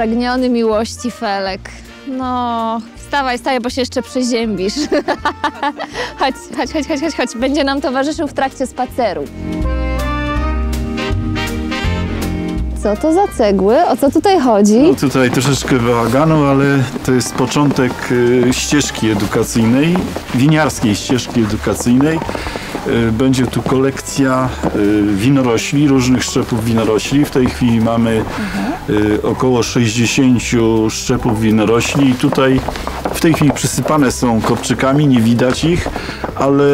spragniony miłości Felek. No, wstawaj, wstawaj, bo się jeszcze przeziębisz. chodź, chodź, chodź, chodź, chodź, chodź. Będzie nam towarzyszył w trakcie spaceru. Co to za cegły? O co tutaj chodzi? No tutaj troszeczkę bałaganu, ale to jest początek y, ścieżki edukacyjnej, winiarskiej ścieżki edukacyjnej. Y, Będzie tu kolekcja y, winorośli, różnych szczepów winorośli. W tej chwili mamy y, około 60 szczepów winorośli i tutaj w tej chwili przysypane są kopczykami, nie widać ich, ale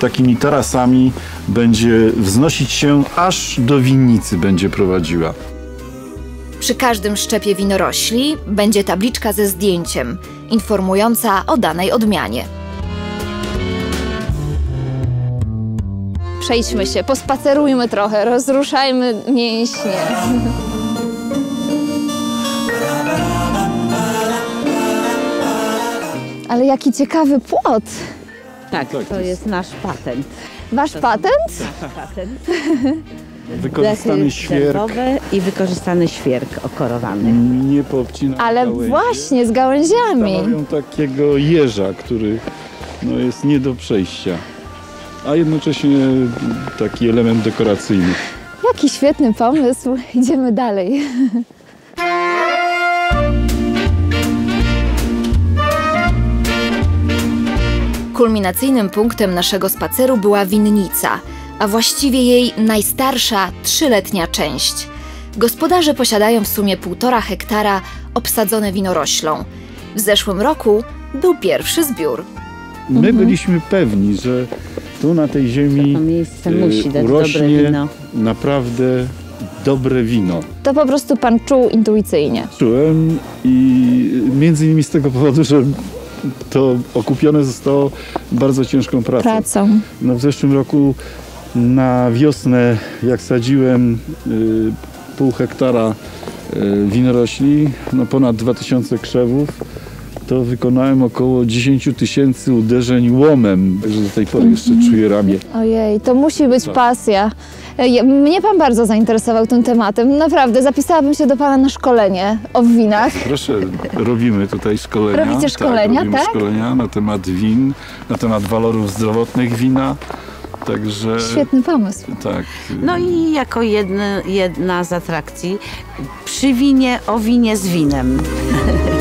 takimi tarasami będzie wznosić się aż do winnicy będzie prowadziła. Przy każdym szczepie winorośli będzie tabliczka ze zdjęciem, informująca o danej odmianie. Przejdźmy się, pospacerujmy trochę, rozruszajmy mięśnie. Ale jaki ciekawy płot. Tak, to jest nasz patent. Wasz patent? patent. Wykorzystany świerk, i wykorzystany świerk okorowany. nie poobcinany Ale gałęzi. właśnie, z gałęziami. Stanowią takiego jeża, który no, jest nie do przejścia, a jednocześnie taki element dekoracyjny. Jaki świetny pomysł. Idziemy dalej. Kulminacyjnym punktem naszego spaceru była winnica, a właściwie jej najstarsza, trzyletnia część. Gospodarze posiadają w sumie półtora hektara obsadzone winoroślą. W zeszłym roku był pierwszy zbiór. My byliśmy pewni, że tu na tej ziemi To miejsce y, musi dać urośnie dobre wino. naprawdę dobre wino. To po prostu pan czuł intuicyjnie. Czułem i między innymi z tego powodu, że to okupione zostało bardzo ciężką pracą. Pracą. No w zeszłym roku na wiosnę, jak sadziłem y, pół hektara y, winorośli, no ponad 2000 krzewów, to wykonałem około 10 tysięcy uderzeń łomem. Także do tej pory jeszcze czuję ramię. Ojej, to musi być Tak. pasja. Mnie pan bardzo zainteresował tym tematem. Naprawdę, zapisałabym się do pana na szkolenie o winach. Proszę, robimy tutaj szkolenia. Robicie szkolenia, robimy tak? szkolenia na temat win, na temat walorów zdrowotnych wina. Także Świetny pomysł. tak. No i jako jedna, jedna z atrakcji przy winie o winie z winem.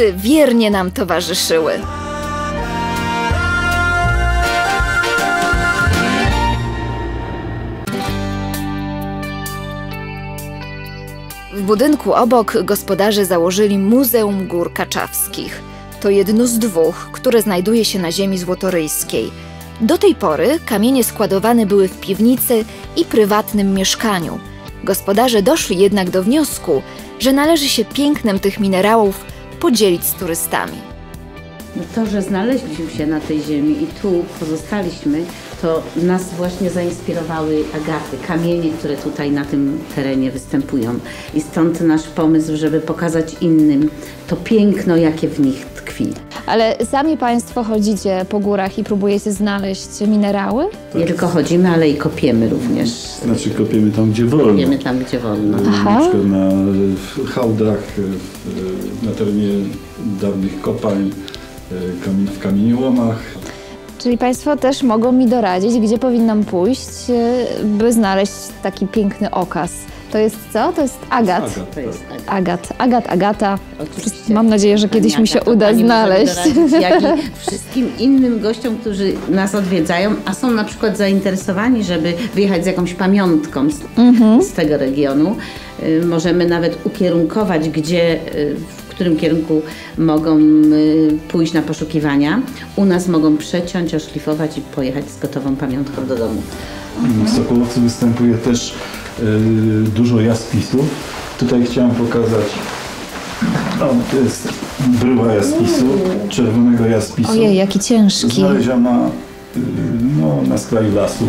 Psy wiernie nam towarzyszyły. W budynku obok gospodarze założyli Muzeum Gór Kaczawskich. To jedno z dwóch, które znajduje się na ziemi złotoryjskiej. Do tej pory kamienie składowane były w piwnicy i prywatnym mieszkaniu. Gospodarze doszli jednak do wniosku, że należy się pięknem tych minerałów podzielić z turystami. To, że znaleźliśmy się na tej ziemi i tu pozostaliśmy, to nas właśnie zainspirowały agaty, kamienie, które tutaj na tym terenie występują. I stąd nasz pomysł, żeby pokazać innym to piękno, jakie w nich tkwi. Ale sami państwo chodzicie po górach i próbujecie znaleźć minerały? Nie tylko chodzimy, ale i kopiemy również. Znaczy kopiemy tam, gdzie wolno. Kopiemy tam, gdzie wolno. Aha. Na przykład na w hałdach, w- na terenie dawnych kopań, e, w kamieniołomach. Czyli państwo też mogą mi doradzić, gdzie powinnam pójść, e, by znaleźć taki piękny okaz. To jest co? To jest agat. Agat, To jest tak. Agat, agat, agata. Oczywiście. Mam nadzieję, że kiedyś mi się Pani Agata, uda pani znaleźć. Jak i wszystkim innym gościom, którzy nas odwiedzają, a są na przykład zainteresowani, żeby wyjechać z jakąś pamiątką z, Mhm. z tego regionu. Y, Możemy nawet ukierunkować, gdzie, y, w którym kierunku mogą y, pójść na poszukiwania. U nas mogą przeciąć, oszlifować i pojechać z gotową pamiątką do domu. W Sokołowcu występuje też dużo jaspisów. Tutaj chciałem pokazać, o, to jest bryła jaspisu, czerwonego jaspisu. Ojej, jaki ciężki. Znaleziona y, no, na skraju lasu.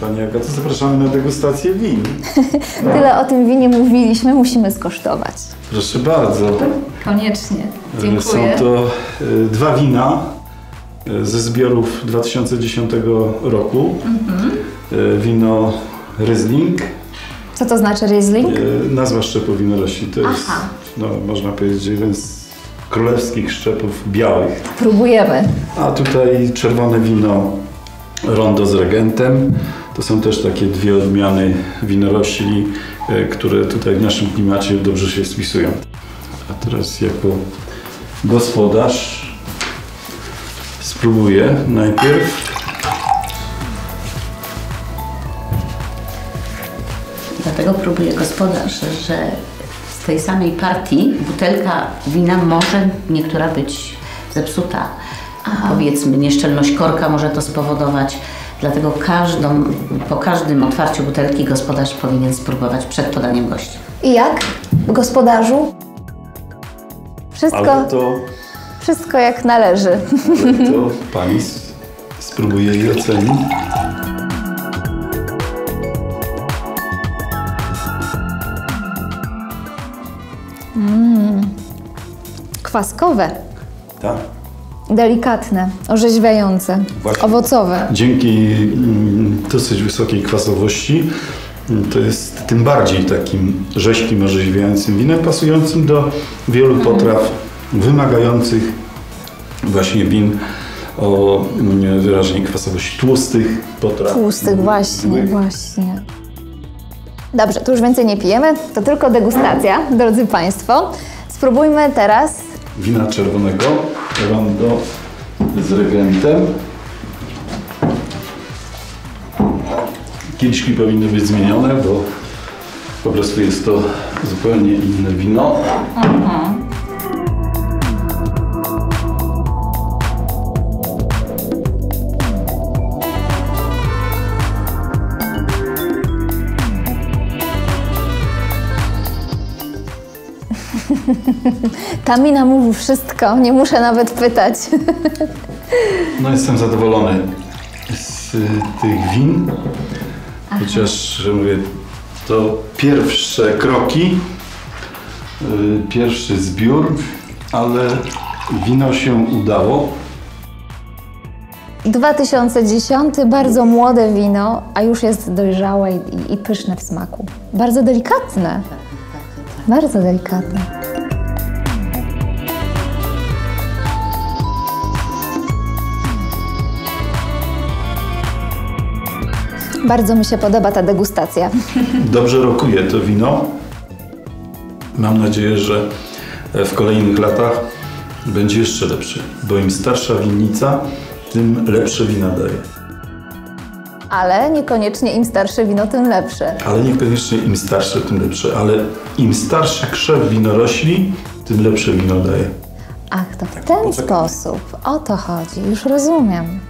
Pani Agato, zapraszamy na degustację win. Tyle o tym winie mówiliśmy, musimy skosztować. Proszę bardzo. Koniecznie. E, Są to e, dwa wina e, ze zbiorów 2010 roku. E, Wino Riesling, Co to znaczy Riesling? nazwa szczepu winorośli. To jest, Aha. no, można powiedzieć, jeden z królewskich szczepów białych. Próbujemy. A tutaj czerwone wino rondo z regentem. To są też takie dwie odmiany winorośli, e, które tutaj w naszym klimacie dobrze się spisują. A teraz jako gospodarz spróbuję najpierw. Dlatego próbuje gospodarz, że z tej samej partii butelka wina może niektóra być zepsuta. Powiedzmy, nieszczelność korka może to spowodować. Dlatego każdą, po każdym otwarciu butelki gospodarz powinien spróbować przed podaniem gości. I jak, gospodarzu? Wszystko, Ale to, wszystko jak należy. ale to pani spróbuje i oceni. Kwaskowe, Tak. Delikatne, orzeźwiające, Właśnie. owocowe. Dzięki mm, dosyć wysokiej kwasowości mm, to jest tym bardziej takim rzeźkim, orzeźwiającym winem, pasującym do wielu potraw wymagających właśnie win o mm, wyraźnej kwasowości tłustych potraw. Tłustych, właśnie, Byłych. właśnie. Dobrze, tu już więcej nie pijemy, to tylko degustacja, drodzy Państwo. Spróbujmy teraz Wina czerwonego, rondo z regentem. Kieliszki powinny być zmienione, bo po prostu jest to zupełnie inne wino. Ta mina mówi wszystko, nie muszę nawet pytać. No jestem zadowolony z y, tych win, chociaż, że mówię, to pierwsze kroki, y, pierwszy zbiór, ale wino się udało. 2010, bardzo młode wino, a już jest dojrzałe i, i pyszne w smaku. Bardzo delikatne. Bardzo delikatne. Bardzo mi się podoba ta degustacja. Dobrze rokuje to wino. Mam nadzieję, że w kolejnych latach będzie jeszcze lepszy, bo im starsza winnica, tym lepsze wina daje. Ale niekoniecznie im starsze wino, tym lepsze. Ale niekoniecznie im starsze, tym lepsze, ale im starszy krzew winorośli, tym lepsze wino daje. Ach, to w ten sposób. O to chodzi, już rozumiem.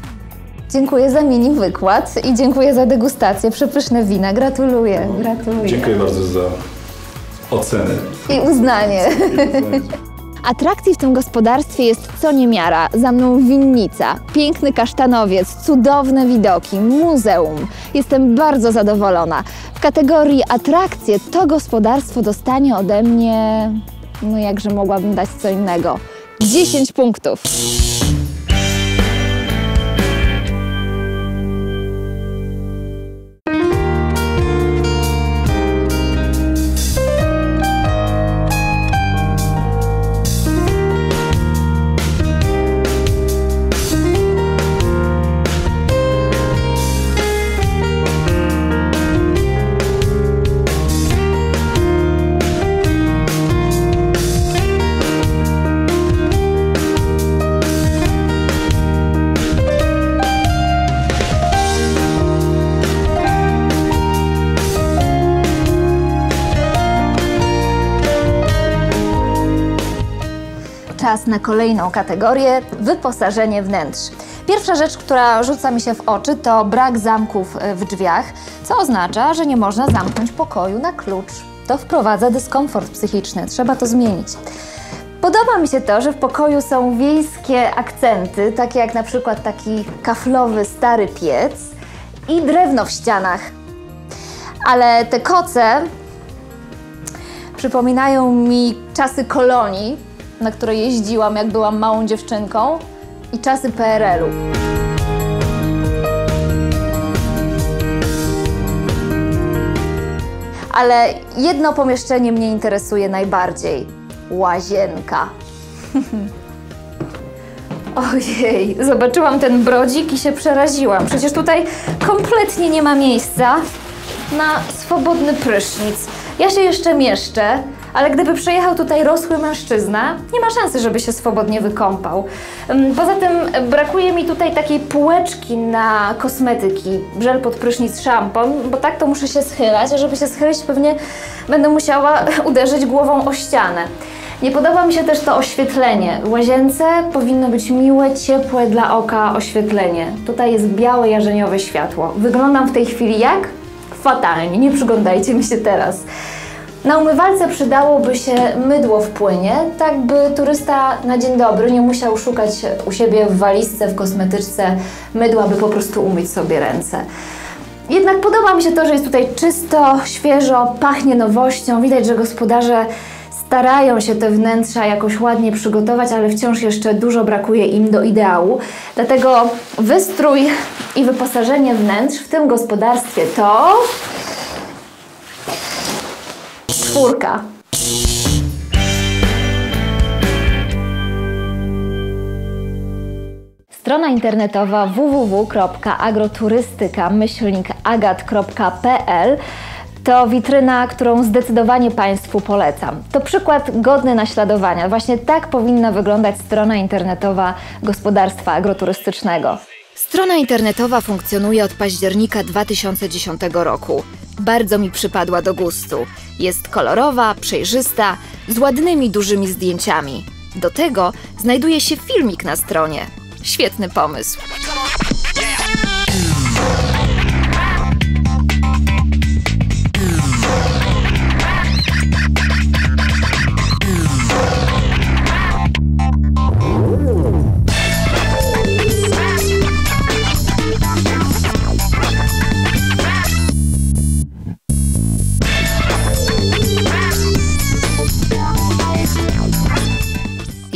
Dziękuję za mini wykład i dziękuję za degustację. Przepyszne wina. Gratuluję, gratuluję. Dziękuję bardzo za ocenę. I uznanie. Atrakcji w tym gospodarstwie jest co niemiara. Za mną winnica, piękny kasztanowiec, cudowne widoki, muzeum. Jestem bardzo zadowolona. W kategorii atrakcje to gospodarstwo dostanie ode mnie, no jakże mogłabym dać co innego, 10 punktów. Na kolejną kategorię wyposażenie wnętrz. Pierwsza rzecz, która rzuca mi się w oczy, to brak zamków e, w drzwiach, co oznacza, że nie można zamknąć pokoju na klucz. To wprowadza dyskomfort psychiczny, trzeba to zmienić. Podoba mi się to, że w pokoju są wiejskie akcenty, takie jak na przykład taki kaflowy stary piec i drewno w ścianach. Ale te koce przypominają mi czasy kolonii, na które jeździłam, jak byłam małą dziewczynką, i czasy PRL-u. Ale jedno pomieszczenie mnie interesuje najbardziej łazienka. Ojej, zobaczyłam ten brodzik i się przeraziłam. Przecież tutaj kompletnie nie ma miejsca na swobodny prysznic. Ja się jeszcze mieszczę, ale gdyby przyjechał tutaj rosły mężczyzna, nie ma szansy, żeby się swobodnie wykąpał. Ym, Poza tym brakuje mi tutaj takiej półeczki na kosmetyki, żel pod prysznic, szampon, bo tak to muszę się schylać, a żeby się schylić pewnie będę musiała uderzyć głową o ścianę. Nie podoba mi się też to oświetlenie. Łazience powinno być miłe, ciepłe dla oka oświetlenie. Tutaj jest białe, jarzeniowe światło. Wyglądam w tej chwili jak? Fatalnie, nie przyglądajcie mi się teraz. Na umywalce przydałoby się mydło w płynie, tak by turysta na dzień dobry nie musiał szukać u siebie w walizce, w kosmetyczce mydła, by po prostu umyć sobie ręce. Jednak podoba mi się to, że jest tutaj czysto, świeżo, pachnie nowością. Widać, że gospodarze starają się te wnętrza jakoś ładnie przygotować, ale wciąż jeszcze dużo brakuje im do ideału. Dlatego wystrój i wyposażenie wnętrz w tym gospodarstwie to czwórka. Strona internetowa www.agroturystyka-agat.pl to witryna, którą zdecydowanie Państwu polecam. To przykład godny naśladowania. Właśnie tak powinna wyglądać strona internetowa gospodarstwa agroturystycznego. Strona internetowa funkcjonuje od października 2010 roku. Bardzo mi przypadła do gustu. Jest kolorowa, przejrzysta, z ładnymi, dużymi zdjęciami. Do tego znajduje się filmik na stronie. Świetny pomysł.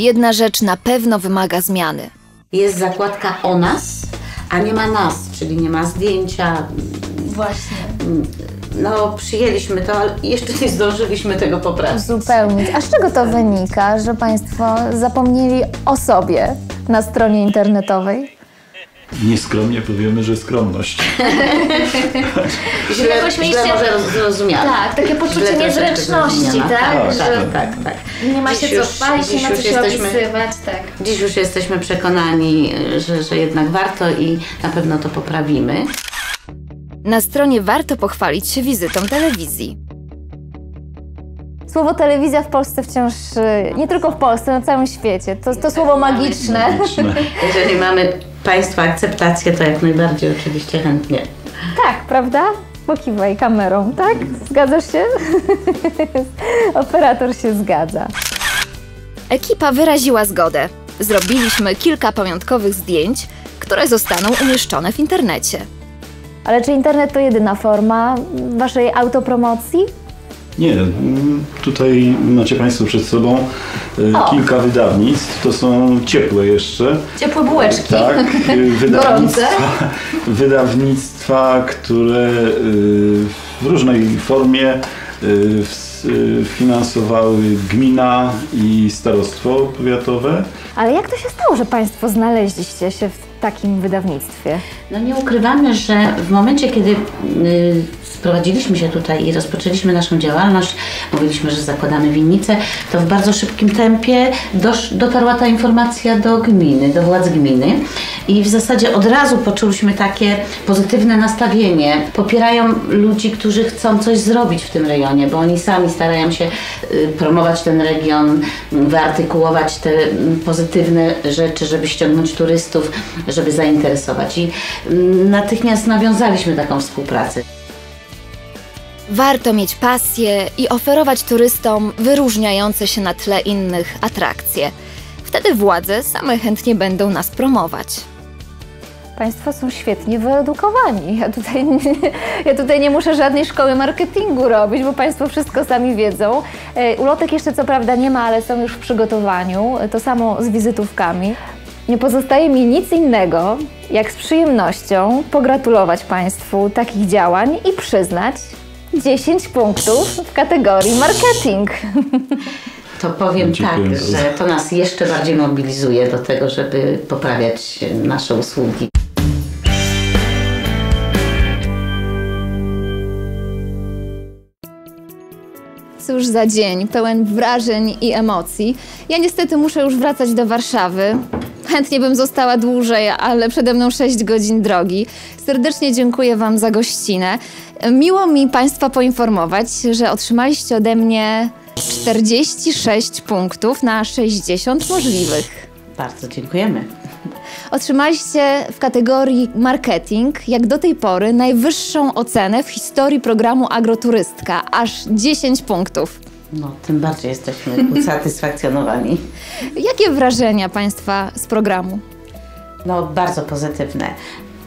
Jedna rzecz na pewno wymaga zmiany. Jest zakładka o nas, a nie ma nas, czyli nie ma zdjęcia. Właśnie. No, przyjęliśmy to, ale jeszcze nie zdążyliśmy tego poprawić. Zupełnie. A z czego to wynika, że Państwo zapomnieli o sobie na stronie internetowej? Nieskromnie powiemy, że skromność. Źle, źle może zrozumiane. Tak, takie poczucie niezręczności, tak? Tak, Że- tak, tak, tak. Nie ma Dziś się co chwalić, nie ma co się jesteśmy- opisywać, tak. Dziś już jesteśmy przekonani, że, że jednak warto i na pewno to poprawimy. Na stronie warto pochwalić się wizytą telewizji. Słowo telewizja w Polsce wciąż, y, nie tylko w Polsce, na całym świecie. To, to słowo magiczne. Magiczne. Jeżeli mamy Państwa akceptację, to jak najbardziej oczywiście chętnie. Tak, prawda? Pokiwaj kamerą, tak? Zgadzasz się? Operator się zgadza. Ekipa wyraziła zgodę. Zrobiliśmy kilka pamiątkowych zdjęć, które zostaną umieszczone w internecie. Ale czy internet to jedyna forma waszej autopromocji? Nie, mm, tutaj macie Państwo przed sobą e, O. kilka wydawnictw. To są ciepłe jeszcze. Ciepłe bułeczki. Tak, y, wydawnictwa, wydawnictwa, które y, w różnej formie finansowały gmina i starostwo powiatowe. Ale jak to się stało, że państwo znaleźliście się w takim wydawnictwie? No nie ukrywamy, że w momencie, kiedy y, sprowadziliśmy się tutaj i rozpoczęliśmy naszą działalność, mówiliśmy, że zakładamy winnicę, to w bardzo szybkim tempie dosz, dotarła ta informacja do gminy, do władz gminy i w zasadzie od razu poczuliśmy takie pozytywne nastawienie. Popierają ludzi, którzy chcą coś zrobić w tym rejonie, bo oni sami starają się y, promować ten region, y, wyartykułować te y, pozytywne rzeczy, żeby ściągnąć turystów, żeby zainteresować. I y, natychmiast nawiązaliśmy taką współpracę. Warto mieć pasję i oferować turystom wyróżniające się na tle innych atrakcje. Wtedy władze same chętnie będą nas promować. Państwo są świetnie wyedukowani. Ja tutaj, nie, ja tutaj nie muszę żadnej szkoły marketingu robić, bo Państwo wszystko sami wiedzą. E, Ulotek jeszcze co prawda nie ma, ale są już w przygotowaniu. To samo z wizytówkami. Nie pozostaje mi nic innego, jak z przyjemnością pogratulować Państwu takich działań i przyznać 10 punktów w kategorii marketing. To powiem Dziękuję tak, że to nas jeszcze bardziej mobilizuje do tego, żeby poprawiać nasze usługi. Cóż za dzień, pełen wrażeń i emocji. Ja niestety muszę już wracać do Warszawy. Chętnie bym została dłużej, ale przede mną 6 godzin drogi. Serdecznie dziękuję Wam za gościnę. Miło mi Państwa poinformować, że otrzymaliście ode mnie 46 punktów na 60 możliwych. Bardzo dziękujemy. Otrzymaliście w kategorii marketing, jak do tej pory, najwyższą ocenę w historii programu Agroturystka, aż 10 punktów. No, tym bardziej jesteśmy usatysfakcjonowani. Jakie wrażenia Państwa z programu? No, bardzo pozytywne.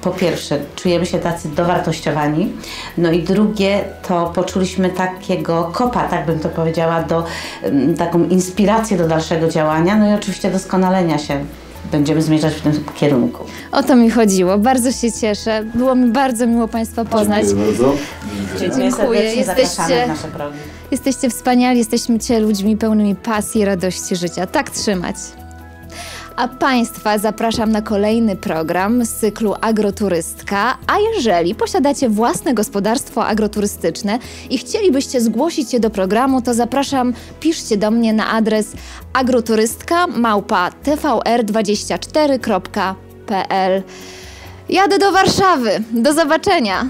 Po pierwsze, czujemy się tacy dowartościowani. No i drugie, to poczuliśmy takiego kopa, tak bym to powiedziała, do mm, taką inspirację do dalszego działania. No i oczywiście doskonalenia się. Będziemy zmierzać w tym kierunku. O to mi chodziło. Bardzo się cieszę. Było mi bardzo miło Państwa poznać. Dziękuję bardzo. Dziękuję Dziękuję. Jesteście- w nasze progi. Jesteście wspaniali, jesteście ludźmi pełnymi pasji i radości życia. Tak trzymać. A Państwa zapraszam na kolejny program z cyklu Agroturystka. A jeżeli posiadacie własne gospodarstwo agroturystyczne i chcielibyście zgłosić je do programu, to zapraszam, piszcie do mnie na adres agroturystka małpa tvr24.pl. Jadę do Warszawy. Do zobaczenia.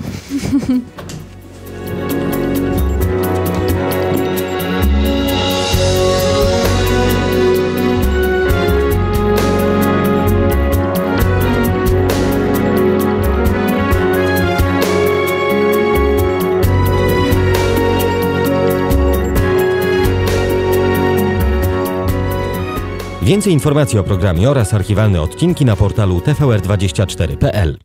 Więcej informacji o programie oraz archiwalne odcinki na portalu tvr24.pl.